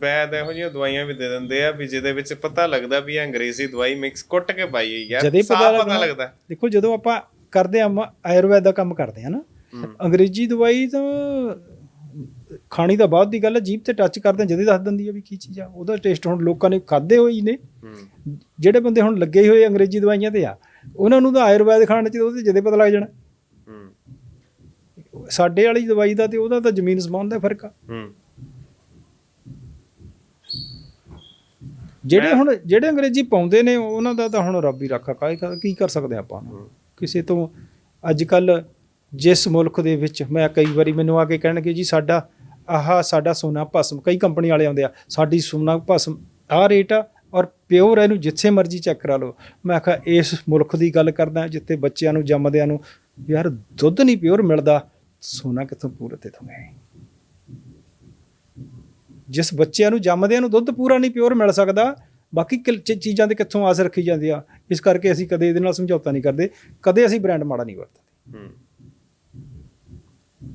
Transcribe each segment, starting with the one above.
ਵੈਦ ਇਹੋ ਜਿਹੀਆਂ ਦਵਾਈਆਂ ਵੀ ਦੇ ਦਿੰਦੇ ਆ ਵੀ ਜਿਹਦੇ ਵਿੱਚ ਪਤਾ ਲੱਗਦਾ ਵੀ ਇਹ ਅੰਗਰੇਜ਼ੀ ਦਵਾਈ ਮਿਕਸ ਕੁੱਟ ਕੇ ਪਾਈ ਹੋਈ ਆ। ਜਦੇ ਪਤਾ ਸਾਫ਼ ਪਤਾ। ਲੱਗਦਾ ਦੇਖੋ ਜਦੋਂ ਆਪਾਂ ਕਰਦੇ ਆ ਆਯੁਰਵੈਦ ਦਾ ਕੰਮ ਕਰਦੇ ਆ ਨਾ ਅੰਗਰੇਜ਼ੀ ਦਵਾਈ ਤਾਂ ਖਾਣੀ ਤਾਂ ਬਾਅਦ ਦੀ ਗੱਲ ਹੈ ਜੀਭ ਤੇ ਟੱਚ ਕਰਦੇ ਜਦੇ ਦੱਸ ਦਿੰਦੀ ਆ ਵੀ ਕੀ ਚੀਜ਼ ਆ ਉਹਦਾ ਟੇਸਟ ਹੁਣ ਲੋਕਾਂ ਨੇ ਖਾਦੇ ਹੋਈ ਨੇ। ਜਿਹੜੇ ਬੰਦੇ ਹੁਣ ਲੱਗੇ ਹੋਏ ਅੰਗਰੇਜ਼ੀ ਦਵਾਈਆਂ ਤੇ ਆ ਉਹਨਾਂ ਨੂੰ ਤਾਂ ਆਯੁਰਵੈਦ ਖਾਣ ਚ ਉਹਦੇ ਜਦੇ ਪਤਾ ਲੱਗ ਜਾਣਾ। ਸਾਡੇ ਵਾਲੀ ਦਵਾਈ ਦਾ ਤੇ ਉਹਦਾ ਤਾਂ ਜ਼ਮੀਨ ਸਮਾਨ ਦਾ ਫ਼ਰਕ ਆ। ਜਿਹੜੇ ਹੁਣ ਜਿਹੜੇ ਅੰਗਰੇਜ਼ੀ ਪਾਉਂਦੇ ਨੇ ਉਹਨਾਂ ਦਾ ਤਾਂ ਹੁਣ ਰੱਬ ਹੀ ਰੱਖਾ। ਕੀ ਕਰ ਸਕਦੇ ਆਪਾਂ। ਕਿਸੇ ਤੋਂ ਅੱਜ ਕੱਲ ਜਿਸ ਮੁਲਕ ਦੇ ਵਿੱਚ ਮੈਂ ਕਈ ਵਾਰੀ ਮੈਨੂੰ ਆ ਕੇ ਕਹਿਣਗੇ ਜੀ ਸਾਡਾ ਆਹ ਸਾਡਾ ਸੋਨਾ ਭਸਮ ਕਈ ਕੰਪਨੀ ਵਾਲੇ ਆਉਂਦੇ ਆ ਸਾਡੀ ਸੋਨਾ ਭਸਮ ਆਹ ਰੇਟ ਆ ਔਰ ਪਿਓਰ ਇਹਨੂੰ ਜਿੱਥੇ ਮਰਜ਼ੀ ਚੈੱਕ ਕਰਾ ਲਓ। ਮੈਂ ਕਿਹਾ ਇਸ ਮੁਲਕ ਦੀ ਗੱਲ ਕਰਦਾ ਜਿੱਥੇ ਬੱਚਿਆਂ ਨੂੰ ਜੰਮਦਿਆਂ ਨੂੰ ਯਾਰ ਦੁੱਧ ਨਹੀਂ ਪਿਓਰ ਮਿਲਦਾ ਸੋਨਾ ਕਿੱਥੋਂ ਪੂਰਾ ਤੇ ਤੁਹਾਨੂੰ? ਜਿਸ ਬੱਚਿਆਂ ਨੂੰ ਜੰਮਦਿਆਂ ਨੂੰ ਦੁੱਧ ਪੂਰਾ ਨਹੀਂ ਪਿਓਰ ਮਿਲ ਸਕਦਾ ਬਾਕੀ ਚੀਜ਼ਾਂ ਦੇ ਕਿੱਥੋਂ ਆਸ ਰੱਖੀ ਜਾਂਦੀ ਆ ਇਸ ਕਰਕੇ ਅਸੀਂ ਕਦੇ ਇਹਦੇ ਨਾਲ ਸਮਝੌਤਾ ਨਹੀਂ ਕਰਦੇ ਕਦੇ ਅਸੀਂ ਬ੍ਰਾਂਡ ਮਾੜਾ ਨਹੀਂ ਵਰਤਦੇ।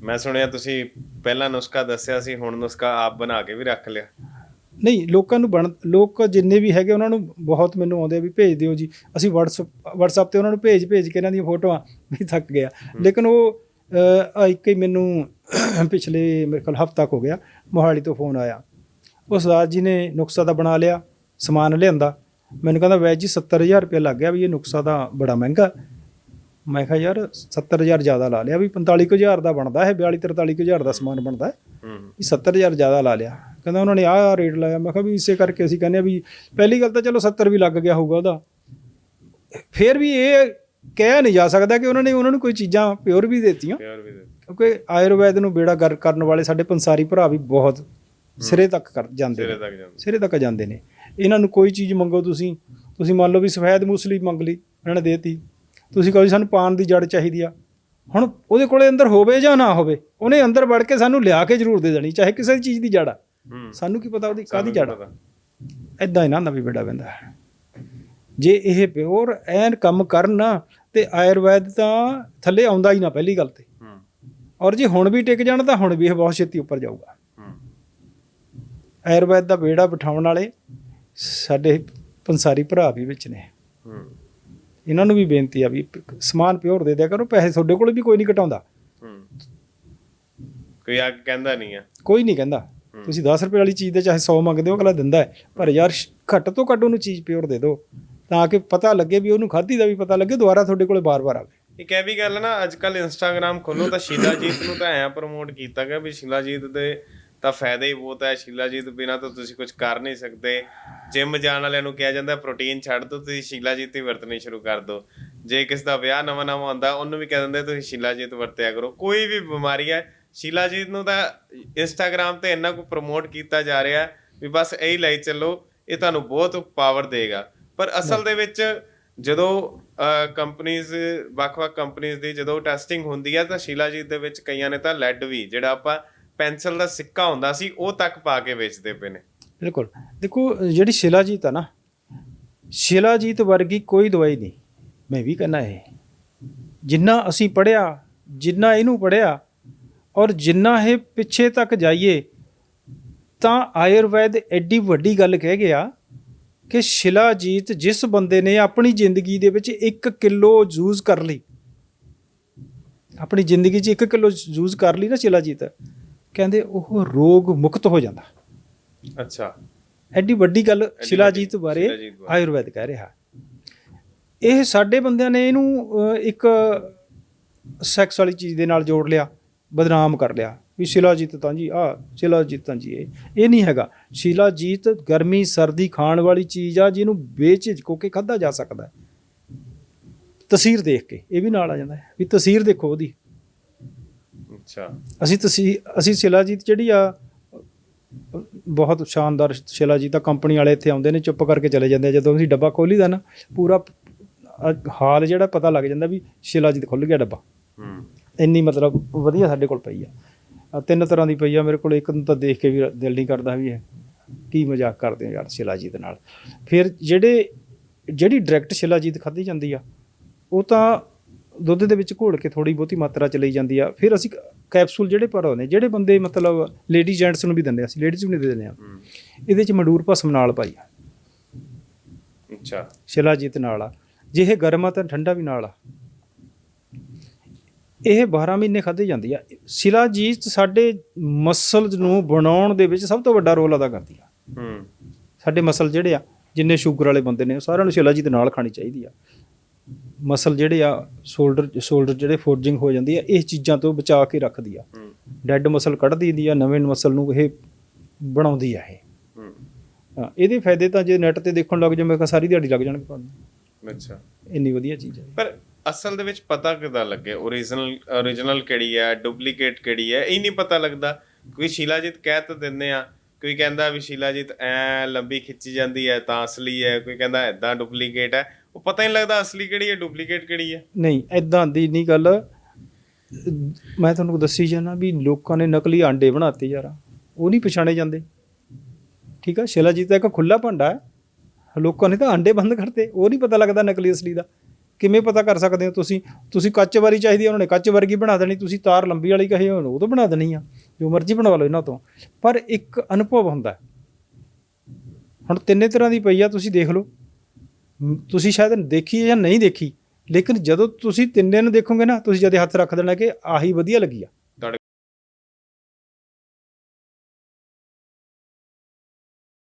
ਮੈਂ ਸੁਣਿਆ ਤੁਸੀਂ ਪਹਿਲਾ ਨੁਸਖਾ ਦੱਸਿਆ ਸੀ ਹੁਣ ਨੁਸਖਾ ਆਪ ਬਣਾ ਕੇ ਵੀ ਰੱਖ ਲਿਆ। ਨਹੀਂ ਲੋਕਾਂ ਨੂੰ ਬਣ ਲੋਕ ਜਿੰਨੇ ਵੀ ਹੈਗੇ ਉਹਨਾਂ ਨੂੰ ਬਹੁਤ ਮੈਨੂੰ ਆਉਂਦੇ ਆ ਵੀ ਭੇਜ ਦਿਓ ਜੀ। ਅਸੀਂ WhatsApp WhatsApp ਤੇ ਉਹਨਾਂ ਨੂੰ ਭੇਜ ਭੇਜ ਕੇ ਇਹਨਾਂ ਦੀਆਂ ਫੋਟੋਆਂ ਵੀ ਥੱਕ ਗਿਆ। ਲੇਕਿਨ ਉਹ ਇੱਕ ਹੀ ਮੈਨੂੰ ਪਿਛਲੇ ਮੇਰੇ ਖਿਆਲ ਹਫ਼ਤਾ ਕੁ ਹੋ ਗਿਆ ਮੋਹਾਲੀ ਤੋਂ ਫੋਨ ਆਇਆ। ਉਹ ਸਰਦਾਰ ਜੀ ਨੇ ਨੁਕਸਾ ਤਾਂ ਬਣਾ ਲਿਆ ਸਮਾਨ ਲਿਆਂਦਾ। ਮੈਨੂੰ ਕਹਿੰਦਾ ਵੈਜ ਜੀ 70000 ਰੁਪਏ ਲੱਗ ਗਿਆ ਵੀ ਇਹ ਨੁਕਸਾ ਤਾਂ ਬੜਾ ਮਹਿੰਗਾ ਮੈਂ ਕਿਹਾ ਯਾਰ 70000 ਜ਼ਿਆਦਾ ਲਾ ਲਿਆ ਵੀ 45000 ਦਾ ਬਣਦਾ ਹੈ 42 43000 ਦਾ ਸਮਾਨ ਬਣਦਾ ਹੈ। ਹੂੰ ਵੀ 70000 ਜ਼ਿਆਦਾ ਲਾ ਲਿਆ। ਕਹਿੰਦਾ ਉਹਨਾਂ ਨੇ ਆਹ ਰੇਟ ਲਾਇਆ। ਮੈਂ ਕਿਹਾ ਵੀ ਇਸੇ ਕਰਕੇ ਅਸੀਂ ਕਹਿੰਦੇ ਆ ਵੀ ਪਹਿਲੀ ਗੱਲ ਤਾਂ ਚਲੋ 70 ਵੀ ਲੱਗ ਗਿਆ ਹੋਊਗਾ ਉਹਦਾ। ਫਿਰ ਵੀ ਇਹ ਕਹਿ ਨਹੀਂ ਜਾ ਸਕਦਾ ਕਿ ਉਹਨਾਂ ਨੇ ਉਹਨਾਂ ਨੂੰ ਕੋਈ ਚੀਜ਼ਾਂ ਪਿਓਰ ਵੀ ਦਿੱਤੀਆਂ। ਪਿਓਰ ਵੀ ਦੇ ਕਿਉਂਕਿ ਆਯੁਰਵੈਦ ਨੂੰ ਬੇੜਾ ਗਰ ਕਰਨ ਵਾਲੇ ਸਾਡੇ ਪੰਸਾਰੀ ਭਰਾ ਵੀ ਬਹੁਤ ਸਿਰੇ ਤੱਕ ਕਰ ਜਾਂਦੇ ਸਿਰੇ ਨੇ ਤੱਕ ਜਾਂਦਾ। ਸਿਰੇ ਤੱਕ ਜਾਂਦੇ ਨੇ। ਇਹਨਾਂ ਨੂੰ ਕੋਈ ਚੀਜ਼ ਮੰਗੋ ਤੁਸੀਂ ਤੁਸੀਂ ਮੰਨ ਲਓ ਵੀ ਸਫੈਦ ਮੂਸਲੀ ਮੰਗ ਲਈ ਇਹਨਾਂ ਨੇ ਦੇਤੀ। ਤੁਸੀਂ ਕਹੋ ਜੀ ਸਾਨੂੰ ਪਾਨ ਦੀ ਜੜ ਚਾਹੀਦੀ ਆ। ਹੁਣ ਉਹਦੇ ਕੋਲੇ ਅੰਦਰ ਹੋਵੇ ਜਾਂ ਨਾ ਹੋਵੇ ਉਹਨੇ ਅੰਦਰ ਵੜ ਕੇ ਸਾਨੂੰ ਲਿਆ ਕੇ ਜ਼ਰੂਰ ਦੇ ਦੇਣੀ ਚਾਹੇ ਕਿਸੇ ਚੀਜ਼ ਦੀ ਜੜ ਆ। ਸਾਨੂੰ ਕੀ ਪਤਾ ਉਹਦੀ ਕਾਦੀ ਜੜ ਪਤਾ। ਐਦਾਂ ਇਹਨਾਂ ਦਾ ਵੀ ਬੇੜਾ ਪੈਂਦਾ ਹੈ। ਜੇ ਇਹ ਪਿਓਰ ਐਨ ਕੰਮ ਕਰਨ ਨਾ ਤੇ ਆਯੁਰਵੈਦ ਤਾਂ ਥੱਲੇ ਆਉਂਦਾ ਹੀ ਨਾ ਪਹਿਲੀ ਗੱਲ ਤੇ। ਔਰ ਜੇ ਹੁਣ ਵੀ ਟਿਕ ਜਾਣ ਤਾਂ ਹੁਣ ਵੀ ਇਹ ਬਹੁਤ ਛੇਤੀ ਉੱਪਰ ਜਾਊਗਾ। ਆਯੁਰਵੈਦ ਦਾ ਬੇੜਾ ਬਿਠਾਉਣ ਵਾਲੇ ਸਾਡੇ ਪੰਸਾਰੀ ਭਰਾ ਵੀ ਵਿੱਚ ਨੇ। ਇਹਨਾਂ ਨੂੰ ਵੀ ਬੇਨਤੀ ਆ ਵੀ ਸਮਾਨ ਪਿਓਰ ਦੇ ਦਿਆ ਕਰੋ ਪੈਸੇ ਤੁਹਾਡੇ ਕੋਲ ਵੀ ਕੋਈ ਨਹੀਂ ਘਟਾਉਂਦਾ ਕੋਈ ਆ ਕੇ ਕਹਿੰਦਾ ਨਹੀਂ ਆ। ਕੋਈ ਨਹੀਂ ਕਹਿੰਦਾ। ਤੁਸੀਂ 10 ਰੁਪਏ ਵਾਲੀ ਚੀਜ਼ ਦੇ ਚਾਹੇ 100 ਮੰਗਦੇ ਹੋ ਅਗਲਾ ਦਿੰਦਾ ਹੈ। ਪਰ ਯਾਰ ਘੱਟ ਤੋਂ ਘੱਟ ਉਹਨੂੰ ਚੀਜ਼ ਪਿਓਰ ਦੇ ਦਿਓ। ਤਾਂ ਕਿ ਪਤਾ ਲੱਗੇ ਵੀ ਉਹਨੂੰ ਖਾਧੀ ਦਾ ਵੀ ਪਤਾ ਲੱਗੇ ਦੁਬਾਰਾ ਤੁਹਾਡੇ ਕੋਲੇ ਬਾਰ-ਬਾਰ ਆਵੇ। ਇੱਕ ਇਹ ਵੀ ਗੱਲ ਨਾ ਅੱਜ ਕੱਲ ਇੰਸਟਾਗ੍ਰam ਖੋਲੋ ਤਾਂ ਸ਼ੀਲਾਜੀਤ ਨੂੰ ਤਾਂ ਐਂ ਪ੍ਰਮੋਟ ਕੀਤਾ ਗਿਆ ਵੀ ਸ਼ੀਲਾਜੀਤ ਦੇ ਤਾਂ ਫਾਇਦਾ ਹੀ ਬਹੁਤ ਹੈ ਸ਼ੀਲਾਜੀਤ ਬਿਨਾ ਤਾਂ ਤੁਸੀਂ ਕੁਝ ਕਰ ਨਹੀਂ ਸਕਦੇ। ਜਿਮ ਜਾਣ ਵਾਲਿਆਂ ਨੂੰ ਕਿਹਾ ਜਾਂਦਾ ਪ੍ਰੋਟੀਨ ਛੱਡ ਦਿਓ ਤੁਸੀਂ ਸ਼ੀਲਾਜੀਤ ਹੀ ਵਰਤਣੀ ਸ਼ੁਰੂ ਕਰ ਦਿਓ ਜੇ ਕਿਸ ਦਾ ਵਿਆਹ ਨਵਾਂ ਨਵਾਂ ਹੁੰਦਾ, ਉਹਨੂੰ ਵੀ ਕਹਿ ਦਿੰਦੇ, ਤੁਸੀਂ ਸ਼ੀਲਾਜੀਤ ਵਰਤਿਆ ਕਰੋ। ਕੋਈ ਵੀ ਬਿਮਾਰੀ ਹੈ ਸ਼ੀਲਾਜੀਤ ਨੂੰ ਤਾਂ ਇੰਸਟਾਗ੍ਰam ਤੇ ਇੰਨਾ ਕੁ ਪ੍ਰਮੋਟ ਕੀਤਾ ਜਾ ਰਿਹਾ ਵੀ ਬਸ ਇਹੀ ਲਈ ਚੱਲੋ, ਇਹ ਤੁਹਾਨੂੰ ਬਹੁਤ ਪਾਵਰ ਦੇਗਾ। ਪਰ ਅਸਲ ਦੇ ਵਿੱਚ ਜਦੋਂ ਕੰਪਨੀਆਂ ਵੱਖ-ਵੱਖ ਕੰਪਨੀਆਂ ਦੀ ਜਦੋਂ ਟੈਸਟਿੰਗ ਹੁੰਦੀ ਹੈ ਤਾਂ ਸ਼ੀਲਾਜੀਤ ਦੇ ਵਿੱਚ ਕਈਆਂ ਨੇ ਤਾਂ ਲੈਡ ਵੀ, ਜਿਹੜਾ ਆਪਾਂ ਪੈਨਸਲ ਦਾ ਸਿੱਕਾ ਹੁੰਦਾ ਸੀ, ਉਹ ਤੱਕ ਪਾ ਕੇ ਵੇਚਦੇ ਪਏ ਨੇ। ਬਿਲਕੁਲ। ਦੇਖੋ, ਜਿਹੜੀ ਸ਼ਿਲਾਜੀਤ ਆ ਨਾ ਸ਼ਿਲਾਜੀਤ ਵਰਗੀ ਕੋਈ ਦਵਾਈ ਨਹੀਂ। ਮੈਂ ਵੀ ਕਹਿੰਦਾ ਇਹ। ਜਿੰਨਾ ਅਸੀਂ ਪੜਿਆ ਜਿੰਨਾ ਇਹਨੂੰ ਪੜਿਆ ਔਰ ਜਿੰਨਾ ਇਹ ਪਿੱਛੇ ਤੱਕ ਜਾਈਏ, ਤਾਂ ਆਯੁਰਵੈਦ ਐਡੀ ਵੱਡੀ ਗੱਲ ਕਹਿ ਗਿਆ ਕਿ ਸ਼ਿਲਾਜੀਤ ਜਿਸ ਬੰਦੇ ਨੇ ਆਪਣੀ ਜ਼ਿੰਦਗੀ ਦੇ ਵਿੱਚ 1 ਕਿਲੋ ਯੂਜ਼ ਕਰ ਲਈ ਆਪਣੀ ਜ਼ਿੰਦਗੀ 'ਚ 1 ਕਿਲੋ ਯੂਜ਼ ਕਰ ਲਈ ਨਾ ਸ਼ਿਲਾਜੀਤ ਕਹਿੰਦੇ ਉਹ ਰੋਗ ਮੁਕਤ ਹੋ ਜਾਂਦਾ। ਅੱਛਾ। ਐਡੀ ਵੱਡੀ ਗੱਲ ਸ਼ਿਲਾਜੀਤ ਬਾਰੇ। ਆਯੁਰਵੈਦ ਕਹਿ ਰਿਹਾ। ਇਹ ਸਾਡੇ ਬੰਦਿਆਂ ਨੇ ਇਹਨੂੰ ਇੱਕ ਸੈਕਸ ਵਾਲੀ ਚੀਜ਼ ਦੇ ਨਾਲ ਜੋੜ ਲਿਆ ਬਦਨਾਮ ਕਰ ਲਿਆ। ਵੀ ਸ਼ਿਲਾਜੀਤ ਤਾਂ ਜੀ ਆ ਸ਼ਿਲਾਜੀਤ ਤਾਂ ਜੀ ਇਹ। ਇਹ ਨਹੀਂ ਹੈਗਾ। ਸ਼ਿਲਾਜੀਤ ਗਰਮੀ ਸਰਦੀ ਖਾਣ ਵਾਲੀ ਚੀਜ਼ ਆ ਜਿਹਨੂੰ ਬੇਝਿਜਕੋ ਕੇ ਖਾਧਾ ਜਾ ਸਕਦਾ। ਹੈ ਤਸਵੀਰ ਦੇਖ ਕੇ ਇਹ ਵੀ ਨਾਲ ਆ ਜਾਂਦਾ ਹੈ। ਵੀ ਤਸਵੀਰ ਦੇਖੋ ਉਹਦੀ। ਅੱਛਾ। ਅਸੀਂ ਤਸੀ ਅਸੀਂ ਸ਼ਿਲਾਜੀਤ ਜਿਹੜੀ ਆ ਬਹੁਤ ਸ਼ਾਨਦਾਰ ਸ਼ਿਲਾਜੀਤ ਦਾ ਕੰਪਨੀ ਵਾਲੇ ਇੱਥੇ ਆਉਂਦੇ ਨੇ ਚੁੱਪ ਕਰਕੇ ਚਲੇ ਜਾਂਦੇ ਆ। ਜਦੋਂ ਅਸੀਂ ਡੱਬਾ ਖੋਲੀਦਾ ਨਾ ਪੂਰਾ ਹਾਲ ਜਿਹੜਾ ਪਤਾ ਲੱਗ ਜਾਂਦਾ ਵੀ ਸ਼ਿਲਾਜੀਤ ਖੁੱਲ ਗਿਆ ਡੱਬਾ। ਹੂੰ। ਇੰਨੀ ਮਤਲਬ ਵਧੀਆ ਸਾਡੇ ਕੋਲ ਪਈ ਆ। ਆਹ ਤਿੰਨ ਤਰ੍ਹਾਂ ਦੀ ਪਈ ਆ ਮੇਰੇ ਕੋਲ ਇੱਕ ਨੂੰ ਤਾਂ ਦੇਖ ਕੇ ਵੀ ਦਿਲ ਨਹੀਂ ਕਰਦਾ ਵੀ ਇਹ ਕੀ ਮਜ਼ਾਕ ਕਰਦੇ ਆ ਯਾਰ ਸ਼ਿਲਾਜੀਤ ਨਾਲ। ਫਿਰ ਜਿਹੜੇ ਜਿਹੜੀ ਡਾਇਰੈਕਟ ਸ਼ਿਲਾਜੀਤ ਖਾਧੀ ਜਾਂਦੀ ਆ ਉਹ ਤਾਂ ਦੁੱਧ ਦੇ ਵਿੱਚ ਘੋਲ ਕੇ ਥੋੜੀ ਬਹੁਤੀ ਮਾਤਰਾ ਚ ਲਈ ਜਾਂਦੀ ਆ। ਫਿਰ ਅਸੀਂ ਕੈਪਸੂਲ ਜਿਹੜੇ ਪਰ ਆਉਂਦੇ ਜਿਹੜੇ ਬੰਦੇ ਮਤਲਬ ਲੇਡੀ ਜੈਂਟਸ ਨੂੰ ਵੀ ਦਿੰਦੇ ਆ ਅਸੀਂ ਲੇਡੀਜ਼ ਨੂੰ ਨਹੀਂ ਦਿੰਦੇ ਆ ਹੂੰ। ਇਹਦੇ ਚ ਮੰਡੂਰ ਭਸਮ ਨਾਲ ਪਾਈ ਆ। ਅੱਛਾ। ਸ਼ਿਲਾਜੀਤ ਨਾਲ ਆ। ਜੇ ਇਹ ਗਰਮ ਆ ਤਾਂ ਠੰਡਾ ਵੀ ਨਾਲ ਆ। ਇਹ 12 ਮਹੀਨੇ ਖਾਧੀ ਜਾਂਦੀ ਆ। ਸ਼ਿਲਾਜੀਤ ਸਾਡੇ ਮਸਲ ਨੂੰ ਬਣਾਉਣ ਦੇ ਵਿੱਚ ਸਭ ਤੋਂ ਵੱਡਾ ਰੋਲ ਅਦਾ ਕਰਦੀ ਆ। ਹੂੰ। ਸਾਡੇ ਮਸਲ ਜਿਹੜੇ ਆ ਜਿੰਨੇ ਸ਼ੂਗਰ ਵਾਲੇ ਬੰਦੇ ਨੇ ਸਾਰਿਆਂ ਨੂੰ ਸ਼ਿਲਾਜੀਤ ਨਾਲ ਖਾਣੀ ਚਾਹੀਦੀ ਆ। ਮਸਲ ਜਿਹੜੇ ਆ ਸ਼ੋਲਡਰ ਸ਼ੋਲਡਰ ਜਿਹੜੇ ਫੋਰਜਿੰਗ ਹੋ ਜਾਂਦੀ ਆ ਇਸ ਚੀਜ਼ਾਂ ਤੋਂ ਬਚਾ ਕੇ ਰੱਖਦੀ ਆ। ਹੂੰ। ਡੈੱਡ ਮਸਲ ਕੱਢ ਦਿੰਦੀ ਆ ਨਵੇਂ ਮਸਲ ਨੂੰ ਇਹ ਬਣਾਉਂਦੀ ਆ ਇਹ। ਇਹਦੇ ਫਾਇਦੇ ਤਾਂ ਜੇ ਨੈਟ ਤੇ ਦੇਖਣ ਲੱਗ ਜਾ ਮੈਂ ਕਿਹਾ ਸਾਰੀ ਦਿਹਾੜੀ ਲੱਗ ਜਾਣਗੇ ਤੁਹਾਨੂੰ। ਅੱਛਾ। ਇੰਨੀ ਵਧੀਆ ਚੀਜ਼ ਹੈ ਪਰ ਅਸਲ ਦੇ ਵਿੱਚ ਪਤਾ ਕਿਦਾਂ ਲੱਗੇ? ਓਰੀਜਨਲ ਓਰੀਜਨਲ ਕਿਹੜੀ ਹੈ? ਡੁਪਲੀਕੇਟ ਕਿਹੜੀ ਹੈ? ਇਹ ਨਹੀਂ ਪਤਾ ਲੱਗਦਾ। ਕੋਈ ਸ਼ੀਲਾਜੀਤ ਕਹਿ ਤਾਂ ਦਿੰਦੇ ਆ। ਕੋਈ ਕਹਿੰਦਾ ਵੀ ਸ਼ੀਲਾਜੀਤ ਐ ਲੰਬੀ ਖਿੱਚੀ ਜਾਂਦੀ ਹੈ, ਤਾਂ ਅਸਲੀ ਹੈ। ਕੋਈ ਕਹਿੰਦਾ ਐਦਾਂ ਡੁਪਲੀਕੇਟ ਹੈ। ਉਹ ਪਤਾ ਹੀ ਨਹੀਂ ਲੱਗਦਾ ਅਸਲੀ ਕਿਹੜੀ ਹੈ ਡੁਪਲੀਕੇਟ ਕਿਹੜੀ ਹੈ। ਨਹੀਂ ਐਦਾਂ ਦੀ ਨਹੀਂ ਗੱਲ। ਮੈਂ ਤੁਹਾਨੂੰ ਦੱਸੀ ਜਾਣਾ ਵੀ ਲੋਕਾਂ ਨੇ ਨਕਲੀ ਆਂਡੇ ਬਣਾਤੇ ਯਾਰ। ਉਹ ਨਹੀਂ ਪਛਾਣੇ ਜਾਂਦੇ। ਠੀਕ ਆ? ਸ਼ਿਲਾਜੀਤ ਦਾ ਇੱਕ ਖੁੱਲਾ ਭਾਂਡਾ ਹੈ। ਲੋਕਾਂ ਨੇ ਤਾਂ ਆਂਡੇ ਬੰਦ ਕਰਤੇ। ਉਹ ਨਹੀਂ ਪਤਾ ਲੱਗਦਾ ਨਕਲੀ ਅਸਲੀ ਦਾ। ਕਿਵੇਂ ਪਤਾ ਕਰ ਸਕਦੇ ਹੋ ਤੁਸੀਂ? ਤੁਸੀਂ ਕੱਚ ਵਾਰੀ ਚਾਹੀਦੀ ਹੈ, ਉਹਨਾਂ ਨੇ ਕੱਚ ਵਰਗੀ ਬਣਾ ਦੇਣੀ ਤੁਸੀਂ ਤਾਰ ਲੰਬੀ ਵਾਲੀ ਕਹੀ ਉਹਨੂੰ ਉਹ ਤੋਂ ਬਣਾ ਦੇਣੀ ਆ। ਜੋ ਮਰਜ਼ੀ ਬਣਵਾ ਲਓ ਇਹਨਾਂ ਤੋਂ। ਪਰ ਇੱਕ ਅਨੁਭਵ ਹੁੰਦਾ ਹੁਣ ਤਿੰਨੇ ਤਰ੍ਹਾਂ ਦੀ ਪਈ ਆ ਤੁਸੀਂ ਦੇਖ ਲਓ। ਤੁਸੀਂ ਸ਼ਾਇਦ ਦੇਖੀ ਜਾਂ ਨਹੀਂ ਦੇਖੀ ਲੇਕਿਨ ਜਦੋਂ ਤੁਸੀਂ ਤਿੰਨੇ ਨੂੰ ਦੇਖੋਗੇ ਨਾ ਤੁਸੀਂ ਜਦੇ ਹੱਥ ਰੱਖ ਦੇਣਾ ਕਿ ਆਹੀ ਵਧੀਆ ਲੱਗੀ ਆ।